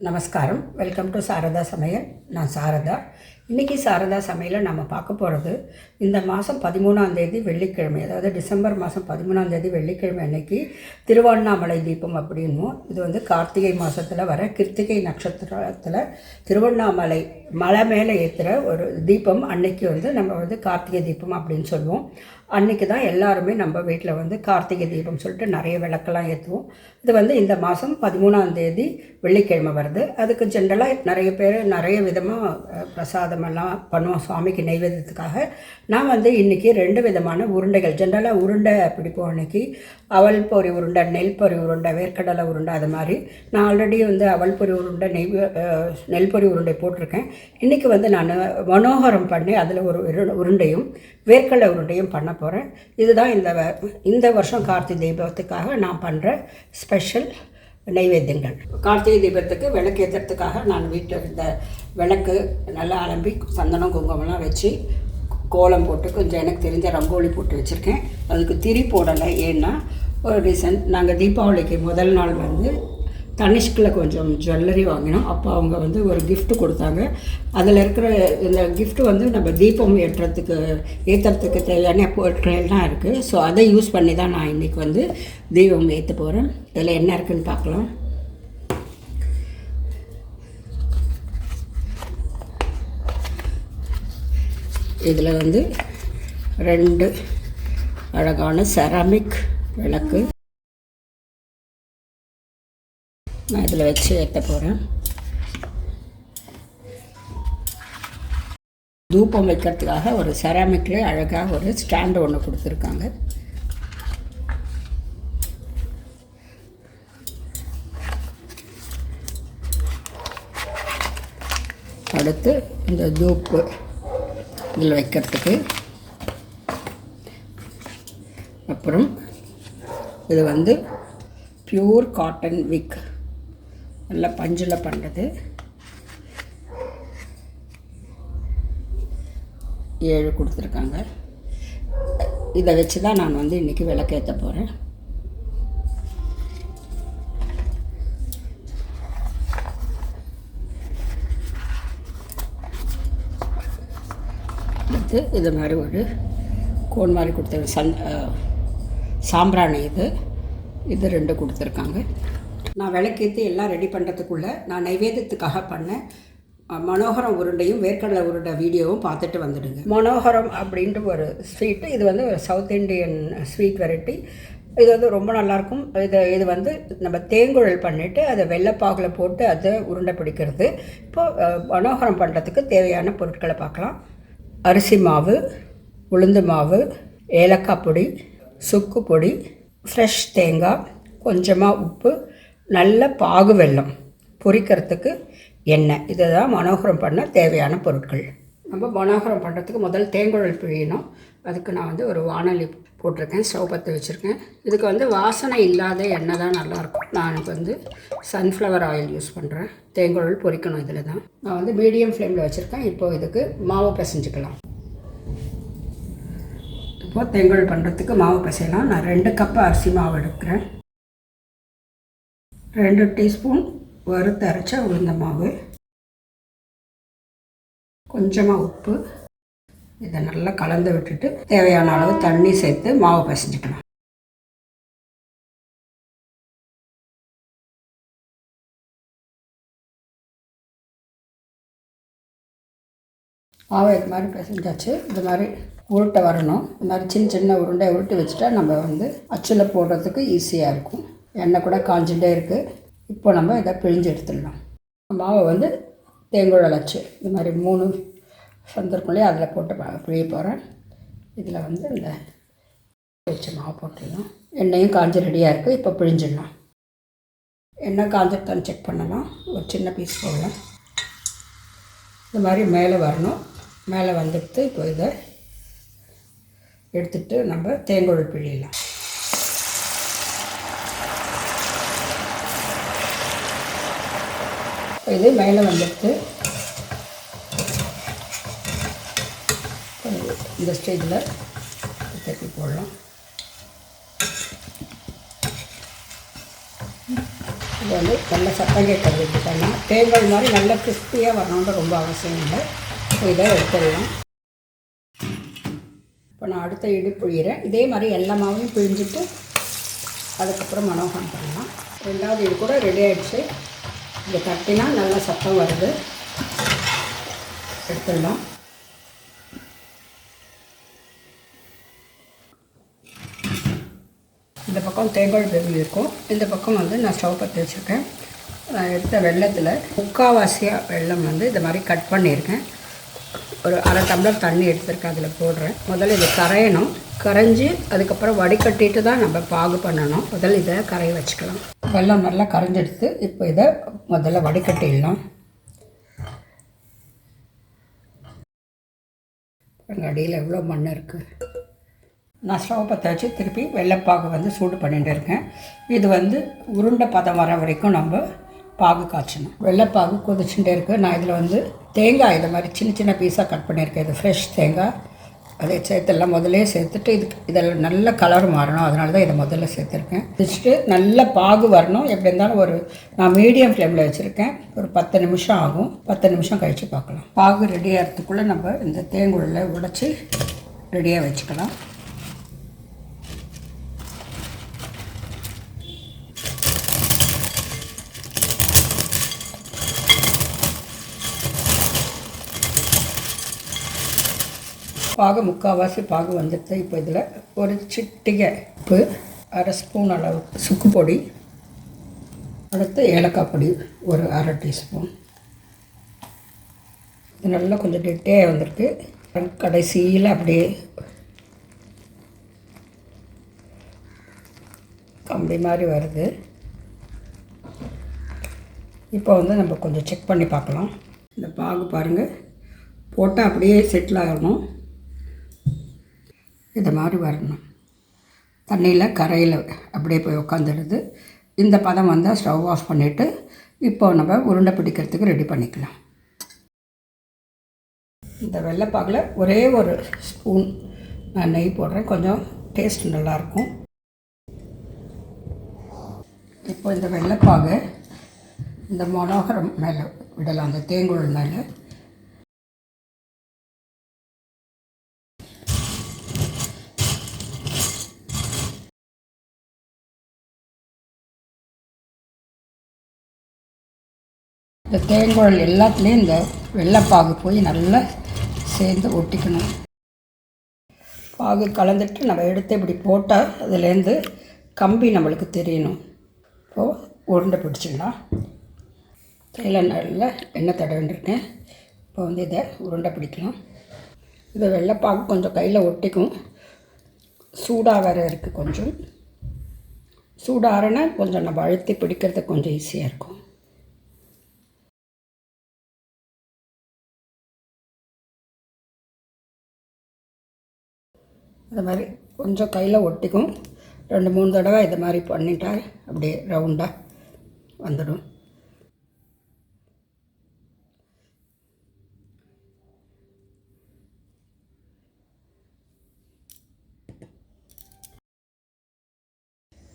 நமஸ்காரம். Welcome to Saradha சமையல். நான் சாரதா. இன்றைக்கி சாரதா சமையலில் நம்ம பார்க்க போகிறது இந்த மாதம் பதிமூணாம் தேதி வெள்ளிக்கிழமை அதாவது டிசம்பர் மாதம் பதிமூணாம் தேதி வெள்ளிக்கிழமை அன்னைக்கு திருவண்ணாமலை தீபம் அப்படின்னும் இது வந்து கார்த்திகை மாதத்தில் வர கிருத்திகை நட்சத்திரத்தில் திருவண்ணாமலை மலை மேலே ஏற்றுற ஒரு தீபம் அன்னைக்கு வந்து நம்ம வந்து கார்த்திகை தீபம் அப்படின்னு சொல்லுவோம். அன்றைக்கி தான் எல்லாருமே நம்ம வீட்டில் வந்து கார்த்திகை தீபம் சொல்லிட்டு நிறைய விளக்கெல்லாம் ஏற்றுவோம் இது வந்து இந்த மாதம் பதிமூணாம் தேதி வெள்ளிக்கிழமை வருது. அதுக்கு ஜென்ரலாக நிறைய பேர் நிறைய விதமாக பிரசாதமெல்லாம் பண்ணுவோம் சுவாமிக்கு நெய்வேதத்துக்காக நான் வந்து இன்றைக்கி ரெண்டு விதமான உருண்டைகள். ஜென்ரலாக உருண்டை பிடிப்போம் அன்றைக்கி அவல் பொறி உருண்டை நெல் பொரி உருண்டை வேர்க்கடலை உருண்டை அது மாதிரி. நான் ஆல்ரெடி வந்து அவல் பொறி உருண்டை நெய் நெல் பொறி உருண்டை போட்டிருக்கேன். இன்றைக்கி வந்து நான் மனோகரம் பண்ணி அதில் ஒரு உரு- உருண்டையும் வேர்க்கடலை உருண்டையும் பண்ண போகிறேன் இதுதான் இந்த வ- இந்த வருஷம் கார்த்திகை தீபத்துக்காக நான் பண்ணுற ஸ்பெஷல் நைவேத்தியங்கள். கார்த்திகை தீபத்துக்கு விளக்கு ஏற்றுறதுக்காக நான் வீட்டில் இருந்த விளக்கு நல்லா அலம்பி சந்தனம் குங்குமம்லாம் வச்சு கோலம் போட்டு கொஞ்சம் எனக்கு தெரிஞ்ச ரங்கோலி போட்டு வச்சுருக்கேன். அதுக்கு திரி போடலை. ஏன்னா ஒரு ரீசன் நாங்கள் தீபாவளிக்கு முதல் நாள் வந்து தனிஷ்கில் கொஞ்சம் ஜுவல்லரி வாங்கினோம். அப்போ அவங்க வந்து ஒரு கிஃப்ட் கொடுத்தாங்க. அதில் இருக்கிற இந்த கிஃப்ட் வந்து நம்ம தீபம் ஏற்றுறதுக்கு ஏற்றுறதுக்கு தேவையான பொருட்கள்லாம் இருக்குது ஸோ அதை யூஸ் பண்ணி தான் நான் இன்றைக்கி வந்து தீபம் ஏற்ற போகிறேன் இதில் என்ன இருக்குன்னு பார்க்கலாம். இதில் வந்து ரெண்டு அழகான செராமிக் விளக்கு. நான் இதில் வச்சு ஏற்ற போகிறேன். தூபம் வைக்கிறதுக்காக ஒரு செராமிக்கில் அழகாக ஒரு ஸ்டாண்டு ஒன்று கொடுத்துருக்காங்க. அடுத்து இந்த தூப்பு இதில் வைக்கிறதுக்கு. அப்புறம் இது வந்து பியூர் காட்டன் விக். நல்லா பஞ்சில் பண்ணுறது ஏழு கொடுத்துருக்காங்க. இதை வச்சு தான் நான் வந்து இன்றைக்கி விளக்கேற்ற போகிறேன் அடுத்து இது மாதிரி ஒரு கோன் மாதிரி கொடுத்து சன் சாம்பிராணி இது. இது ரெண்டு கொடுத்துருக்காங்க. நான் விளக்கேற்றி எல்லாம் ரெடி பண்ணுறதுக்குள்ளே நான் நைவேத்தியத்துக்காக பண்ணேன் மனோகரம் உருண்டையும் வேர்க்கடலை உருண்டை வீடியோவும் பார்த்துட்டு வந்துடுங்க. மனோகரம் அப்படின்ட்டு ஒரு ஸ்வீட்டு இது வந்து சவுத் இண்டியன் ஸ்வீட் வெரைட்டி. இது வந்து ரொம்ப நல்லாயிருக்கும் இது இது வந்து நம்ம தேங்குழல் பண்ணிவிட்டு அதை வெள்ளைப்பாகில் போட்டு அதை உருண்டை பிடிக்கிறது. இப்போது மனோகரம் பண்ணுறதுக்கு தேவையான பொருட்களை பார்க்கலாம். அரிசி மாவு உளுந்து மாவு ஏலக்காய் பொடி சுக்கு பொடி ஃப்ரெஷ் தேங்காய் கொஞ்சமாக உப்பு நல்ல பாகு வெல்லம் பொரிக்கிறதுக்கு எண்ணெய். இதை தான் மனோகரம் பண்ண தேவையான பொருட்கள். நம்ம மனோகரம் பண்ணுறதுக்கு முதல் தேங்குழல் பிழியணும். அதுக்கு நான் வந்து ஒரு வானொலி போட்டிருக்கேன் ஸ்டவ் பற்ற வச்சுருக்கேன். இதுக்கு வந்து வாசனை இல்லாத எண்ணெய் தான் நல்லாயிருக்கும் நான் எனக்கு வந்து சன்ஃப்ளவர் ஆயில் யூஸ் பண்ணுறேன் தேங்குழல் பொரிக்கணும் இதில் தான் நான் வந்து மீடியம் ஃப்ளேமில் வச்சுருக்கேன். இப்போது இதுக்கு மாவு பிசைஞ்சிக்கலாம். இப்போ தேங்குழல் பண்ணுறதுக்கு மாவு பிசையலாம். நான் ரெண்டு கப் அரிசி மாவு எடுக்கிறேன். ரெண்டு டீஸ்பூன் வறுத்து அரைச்ச உளுந்த மாவு கொஞ்சமாக உப்பு. இதை நல்லா கலந்து விட்டுட்டு தேவையான அளவு தண்ணி சேர்த்து மாவு பிசைஞ்சுக்கலாம் மாவு இது மாதிரி பிசைஞ்சாச்சு. இது மாதிரி உருட்டை வரணும். இந்த மாதிரி சின்ன சின்ன உருண்டை உருட்டி வச்சுட்டா நம்ம வந்து அச்சில் போடுறதுக்கு ஈஸியாக இருக்கும். எண்ணெய் கூட காஞ்சிட்டே இருக்குது இப்போ நம்ம இதை பிழிஞ்சு எடுத்துடலாம். மாவை வந்து தேங்குழல் அச்சு இது மாதிரி மூணு சந்தர்ப்பங்களே அதில் போட்டு பிழிய போகிறேன் இதில் வந்து இந்த வச்ச மாவு போட்டுடலாம். எண்ணெயும் காஞ்சி ரெடியாக இருக்குது இப்போ பிழிஞ்சிடலாம். எண்ணெய் காஞ்சிருத்தான்னு செக் பண்ணலாம். ஒரு சின்ன பீஸ் போடலாம். இந்த மாதிரி மேலே வரணும். மேலே வந்துட்டு இப்போ இதை எடுத்துகிட்டு நம்ம தேங்குழல் பிழியலாம். இது மேலே வந்துட்டு இந்த ஸ்டேஜில் தட்டி போடலாம். இது வந்து நல்ல சத்தம் கேட்கறது இப்படி பண்ணலாம் தேங்காய் மாதிரி நல்ல கிறிஸ்பியாக வரணுன்ற ரொம்ப அவசியம் இல்லை. இதை எடுத்துடலாம். இப்போ நான் அடுத்த இடி புழிகிறேன் இதே மாதிரி எல்லா மாவையும் பிழிஞ்சிட்டு அதுக்கப்புறம் மனோகம் பண்ணலாம். ரெண்டாவது இது கூட ரெடி ஆகிடுச்சு இதை தட்டினா நல்லா சத்தம் வருது. எடுத்துடலாம். இந்த பக்கம் தேங்காய் பெருவி இருக்கும். இந்த பக்கம் வந்து நான் ஸ்டவ் பற்றி வச்சுருக்கேன். நான் எடுத்த வெள்ளத்தில் முக்கால்வாசியாக வெள்ளம் வந்து இந்த மாதிரி கட் பண்ணியிருக்கேன். ஒரு அரை டம்ளர் தண்ணி எடுத்துருக்கேன் அதில் போடுறேன். முதல்ல இதை கரையணும். கரைஞ்சி அதுக்கப்புறம் வடிகட்டிட்டு தான் நம்ம பாகு பண்ணணும். முதல்ல இதை கரைய வச்சுக்கலாம். வெள்ளம் நல்லா கரைஞ்செடுத்து இப்போ இதை முதல்ல வடிகட்டிடலாம். அடியில் எவ்வளோ மண் இருக்குது நான் ஸ்டவ் பற்ற வச்சு திருப்பி வெள்ளைப்பாகு வந்து சூடு பண்ணிகிட்டு இருக்கேன். இது வந்து உருண்டை பதம் வர வரைக்கும் நம்ம பாகு காய்ச்சணும். வெள்ளைப்பாகு கொதிச்சுட்டே இருக்குது நான் இதில் வந்து தேங்காய் இதை மாதிரி சின்ன சின்ன பீஸாக கட் பண்ணியிருக்கேன். இது ஃப்ரெஷ் தேங்காய். அதை சேர்த்துலாம் முதலே சேர்த்துட்டு இதுக்கு இதில் நல்ல கலர் மாறணும். அதனால தான் இதை முதல்ல சேர்த்துருக்கேன். வச்சுட்டு நல்ல பாகு வரணும். எப்படி இருந்தாலும் ஒரு நான் மீடியம் ஃப்ளேமில் வச்சுருக்கேன். ஒரு பத்து நிமிஷம் ஆகும். பத்து நிமிஷம் கழித்து பார்க்கலாம். பாகு ரெடி ஆகிறதுக்குள்ளே நம்ம இந்த தேங்குள்ள உடச்சி ரெடியாக வச்சுக்கலாம். பாகு முக்கால்வாசி பாகு வந்துடுது இப்போ இதில் ஒரு சிட்டிகை உப்பு அரை ஸ்பூன் அளவு சுக்கு பொடி அடுத்து ஏலக்காய் பொடி ஒரு அரை டீஸ்பூன். இது நல்லா கொஞ்சம் டெட்டே வந்திருக்கு. கடைசியில் அப்படியே கம்பி மாதிரி வருது. இப்போ வந்து நம்ம கொஞ்சம் செக் பண்ணி பார்க்கலாம். இந்த பாகு பாருங்கள் போட்டால் அப்படியே செட்டில் ஆகணும் இது மாதிரி வரணும். தண்ணியில் கரையில் அப்படியே போய் உட்காந்துடுது இந்த பதம் வந்தால் ஸ்டவ் ஆஃப் பண்ணிவிட்டு இப்போ நம்ம உருண்டை பிடிக்கிறதுக்கு ரெடி பண்ணிக்கலாம். இந்த வெள்ளைப்பாகில் ஒரே ஒரு ஸ்பூன் நான் நெய் போடுறேன். கொஞ்சம் டேஸ்ட் நல்லாயிருக்கும். இப்போ இந்த வெள்ளைப்பாகை இந்த மனோகரம் மேலே விடலாம். அந்த தேங்குழல் மேலே. இந்த தேங்குழல் எல்லாத்துலேயும் இந்த வெள்ளைப்பாகு போய் நல்லா சேர்ந்து ஒட்டிக்கணும். பாகு கலந்துட்டு நம்ம எடுத்து இப்படி போட்டால் அதுலேருந்து கம்பி நம்மளுக்கு தெரியணும். இப்போது உருண்டை பிடிச்சிடலாம். தைல நல்ல எண்ணெய் தடவிட்டுருக்கேன். இப்போ வந்து இதை உருண்டை பிடிக்கலாம். இதை வெள்ளைப்பாகு கொஞ்சம் கையில் ஒட்டிக்கும். சூடாக வேறு இருக்குது கொஞ்சம். சூடாகனா கொஞ்சம் நம்ம அழுத்தி பிடிக்கிறது கொஞ்சம் ஈஸியாக இருக்கும். அது மாதிரி கொஞ்சம் கையில் ஒட்டிக்கும். ரெண்டு மூணு தடவை இது மாதிரி பண்ணிட்டா அப்படியே ரவுண்டாக வந்துடும்.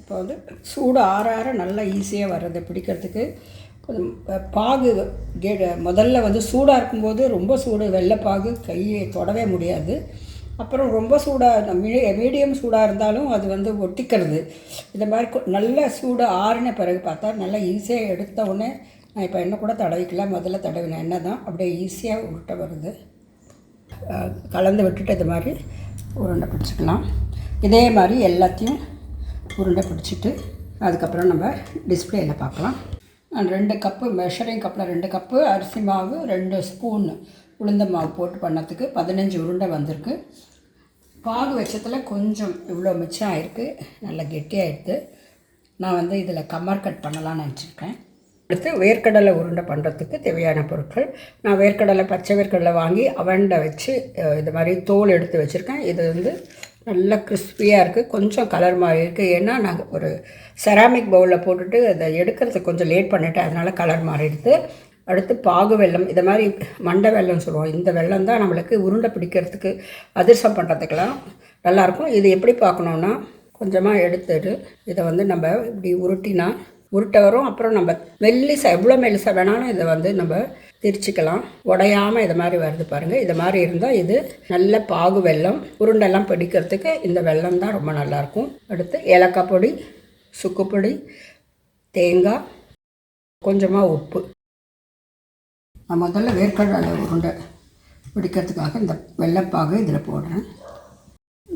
இப்போ வந்து சூடு ஆற ஆற நல்லா ஈஸியாக வர்றது பிடிக்கிறதுக்கு கொஞ்சம் பாகு கே முதல்ல வந்து சூடாக இருக்கும்போது ரொம்ப சூடு வெள்ளை பாகு கையை தொடவே முடியாது. அப்புறம் ரொம்ப சூடாக மீ மீடியம் சூடாக இருந்தாலும் அது வந்து ஒட்டிக்கிறது. இந்த மாதிரி நல்ல சூடு ஆறின பிறகு பார்த்தா நல்லா ஈஸியாக எடுத்த உடனே நான் இப்போ எண்ணெய் கூட தடவிக்கலாம் முதல்ல தடவின எண்ணெய் தான். அப்படியே ஈஸியாக உருட்ட வருது. கலந்து விட்டுட்டு இது மாதிரி உருண்டை பிடிச்சிக்கலாம். இதே மாதிரி எல்லாத்தையும் உருண்டை பிடிச்சிட்டு அதுக்கப்புறம் நம்ம டிஸ்பிளேயில் பார்க்கலாம். நான் ரெண்டு கப்பு மெஷரிங் கப்பில் ரெண்டு கப்பு அரிசி மாவு ரெண்டு ஸ்பூன் உளுந்த மாவு போட்டு பண்ணத்துக்கு பதினஞ்சு உருண்டை வந்திருக்கு. பாகு வச்சத்தில் கொஞ்சம் இவ்வளோ மிச்சம் ஆயிருக்கு. நல்லா கெட்டியாகிடுது நான் வந்து இதில் கம்மர் கட் பண்ணலாம்னு நினச்சிருக்கேன். அடுத்து வேர்க்கடலை உருண்டை பண்ணுறதுக்கு தேவையான பொருட்கள். நான் வேர்க்கடலை பச்சை வேர்க்கடலை வாங்கி அவண்டை வச்சு இது மாதிரி தோல் எடுத்து வச்சுருக்கேன். இது வந்து நல்லா கிறிஸ்பியாக இருக்குது கொஞ்சம் கலர் மாதிரி இருக்குது ஏன்னா நாங்கள் ஒரு செராமிக் பவுலில் போட்டுட்டு அதை எடுக்கிறதுக்கு கொஞ்சம் லேட் பண்ணிவிட்டேன் அதனால் கலர் மாறிடுது. அடுத்து பாகு வெள்ளம் இதை மாதிரி மண்டை வெல்லம் சொல்லுவோம். இந்த வெள்ளம் தான் நம்மளுக்கு உருண்டை பிடிக்கிறதுக்கு அதிர்சம் பண்ணுறதுக்கெல்லாம் நல்லாயிருக்கும். இது எப்படி பார்க்கணுன்னா கொஞ்சமாக எடுத்துட்டு இதை வந்து நம்ம இப்படி உருட்டினா உருட்ட வரும். அப்புறம் நம்ம மெல்லிசா எவ்வளோ மெல்லிசா வேணாலும் இதை வந்து நம்ம திரிச்சிக்கலாம். உடையாமல் இது மாதிரி வருது பாருங்கள் இது மாதிரி இருந்தால் இது நல்ல பாகு வெள்ளம் உருண்டெல்லாம் பிடிக்கிறதுக்கு இந்த வெள்ளம் தான் ரொம்ப நல்லாயிருக்கும். அடுத்து ஏலக்காய் பொடி சுக்குப்பொடி தேங்காய் கொஞ்சமாக உப்பு. நான் முதல்ல வேர்க்கடலை உருண்டை பிடிக்கிறதுக்காக இந்த வெள்ளைப்பாகு இதில் போடுறேன்.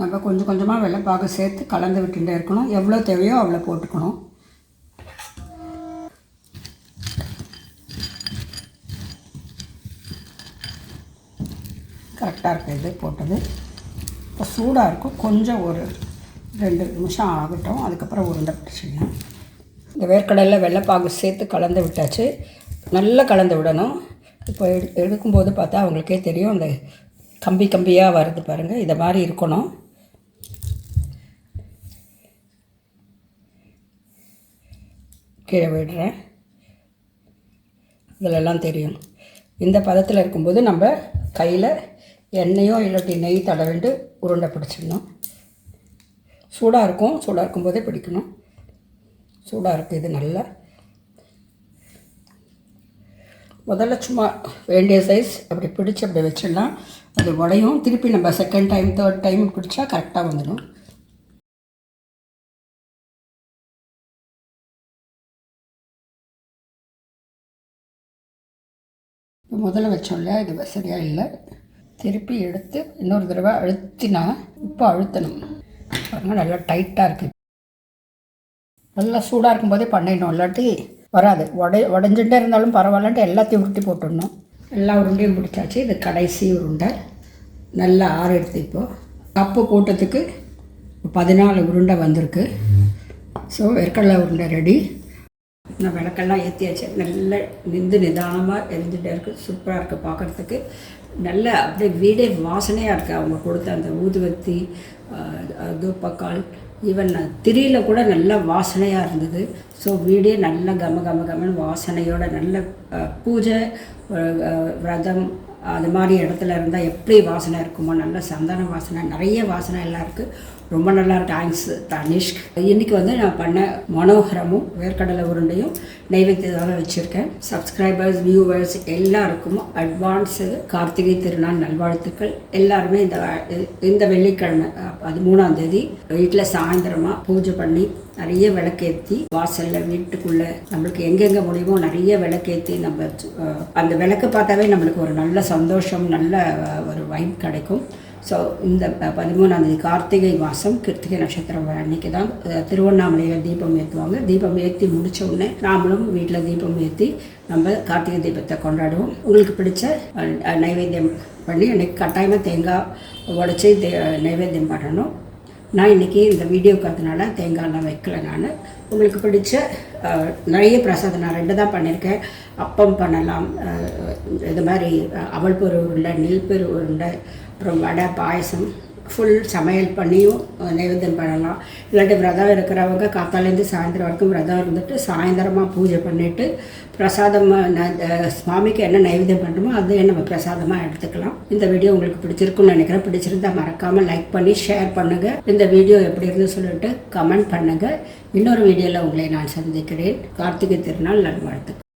நம்ம கொஞ்சம் கொஞ்சமாக வெள்ளைப்பாகு சேர்த்து கலந்து விட்டுட்டே இருக்கணும். எவ்வளோ தேவையோ அவ்வளோ போட்டுக்கணும். கரெக்டாக இருக்குது இது போட்டது. இப்போ சூடாக இருக்கும். கொஞ்சம் ஒரு ரெண்டு நிமிஷம் ஆகட்டும். அதுக்கப்புறம் உருண்டை பிடிச்சிடலாம். இந்த வேர்க்கடலில் வெள்ளைப்பாகு சேர்த்து கலந்து விட்டாச்சு. நல்லா கலந்து விடணும். இப்போ எடு எடுக்கும்போது பார்த்தா அவங்களுக்கே தெரியும். அந்த கம்பி கம்பியாக வருது பாருங்கள் இதை மாதிரி இருக்கணும். கீழே விடுறேன். இதிலெல்லாம் தெரியும். இந்த பதத்தில் இருக்கும்போது நம்ம கையில் எண்ணெயோ இல்லாட்டி நெய் தடவிண்டு உருண்டை பிடிச்சிடணும். சூடாக இருக்கும். சூடாக இருக்கும்போதே பிடிக்கணும். சூடாக இருக்குது இது நல்லா முதல்ல சும்மா வேண்டிய சைஸ் அப்படி பிடிச்சி அப்படி வச்சிடலாம். அது உடையும். திருப்பி நம்ம செகண்ட் டைம் தேர்ட் டைம் பிடிச்சா கரெக்டாக வந்துடும். இப்போ முதல்ல வச்சோம் இல்லையா இது சரியாக இல்லை. திருப்பி எடுத்து இன்னொரு தடவை அழுத்தினா இப்போ அழுத்தணும். பாருங்கள் நல்லா டைட்டாக இருக்குது நல்லா சூடாக இருக்கும்போதே பண்ணிடணும். இல்லாட்டி வராது. உடை உடஞ்சுட்டே இருந்தாலும் பரவாயில்லன்ட்டு எல்லாத்தையும் உருட்டி போட்டுடணும். எல்லா உருண்டையும் பிடிச்சாச்சு. இது கடைசி உருண்டை. நல்லா ஆற எடுத்து இப்போது கப்பு கூட்டத்துக்கு பதினாலு உருண்டை வந்திருக்கு. ஸோ வெற்கடலை உருண்டை ரெடி நான் விளக்கெல்லாம் ஏற்றியாச்சு நல்ல நிந்து நிதானமாக எரிஞ்சுட்டே இருக்குது சூப்பராக இருக்குது பார்க்குறதுக்கு. நல்ல அப்படியே வீடே வாசனையாக இருக்குது அவங்க கொடுத்த அந்த ஊதுவத்தி தூப்பக்கால் ஈவன் திரியில் கூட நல்ல வாசனையாக இருந்தது. ஸோ வீடே நல்ல கம கம கமன் வாசனையோட நல்ல பூஜை விரதம் அது மாதிரி இடத்துல இருந்தால் எப்படி வாசனை இருக்குமோ நல்ல சந்தன வாசனை நிறைய வாசனை எல்லாம் இருக்குது ரொம்ப நல்லா தேங்க்ஸ் தனிஷ்க் இன்னைக்கு வந்து நான் பண்ண மனோகரமும் வேர்க்கடலை உருண்டையும் நைவேத்தியதாக வச்சுருக்கேன். சப்ஸ்கிரைபர்ஸ் வியூவர்ஸ் எல்லாருக்கும் அட்வான்ஸு கார்த்திகை திருநாள் நல்வாழ்த்துக்கள். எல்லாருமே இந்த இந்த வெள்ளிக்கிழமை அது மூணாம் தேதி வீட்டில் சாயந்தரமாக பூஜை பண்ணி நிறைய விளக்கேற்றி வாசலில் வீட்டுக்குள்ளே நம்மளுக்கு எங்கெங்கே முடியுமோ நிறைய விளக்கேற்றி நம்ம அந்த விளக்கு பார்த்தாவே நம்மளுக்கு ஒரு நல்ல சந்தோஷம் நல்ல ஒரு வைப் கிடைக்கும். ஸோ இந்த பதிமூணாந்தேதி கார்த்திகை மாதம் கிருத்திகை நட்சத்திரம் அன்னைக்கு தான் திருவண்ணாமலையில் தீபம் ஏற்றுவாங்க தீபம் ஏற்றி முடித்த உடனே நாமளும் வீட்டில் தீபம் ஏற்றி நம்ம கார்த்திகை தீபத்தை கொண்டாடுவோம். உங்களுக்கு பிடிச்ச நைவேத்தியம் பண்ணி அன்னைக்கு கட்டாயமாக தேங்காய் உடச்சி தே நைவேத்தியம் பண்ணணும். நான் இன்றைக்கி இந்த வீடியோக்கு அதனால தேங்காயெலாம் வைக்கல நான். உங்களுக்கு பிடிச்ச நிறைய பிரசாதம் நான் ரெண்டு தான் பண்ணியிருக்கேன் அப்பம் பண்ணலாம் இது மாதிரி அவள் பொரு உருண்டை நெல் பெரு உருண்டை அப்புறம் வடை பாயசம் ஃபுல் சமையல் பண்ணியும் நைவேத்தியம் பண்ணலாம். இல்லாட்டி விரதம் இருக்கிறவங்க காத்தாலேருந்து சாயந்தரம் வரைக்கும் விரதம் இருந்துட்டு சாயந்தரமாக பூஜை பண்ணிவிட்டு பிரசாதம் ந- சுவாமிக்கு என்ன நைவேத்தியம் பண்ணுறோமோ அதையே நம்ம பிரசாதமாக எடுத்துக்கலாம். இந்த வீடியோ உங்களுக்கு பிடிச்சிருக்குன்னு நினைக்கிறேன். பிடிச்சிருந்தா மறக்காமல் லைக் பண்ணி ஷேர் பண்ணுங்கள் இந்த வீடியோ எப்படி இருந்து சொல்லிட்டு கமெண்ட் பண்ணுங்கள் இன்னொரு வீடியோவில் உங்களை நான் சந்திக்கிறேன். கார்த்திகை திருநாள் நல்வாழ்த்து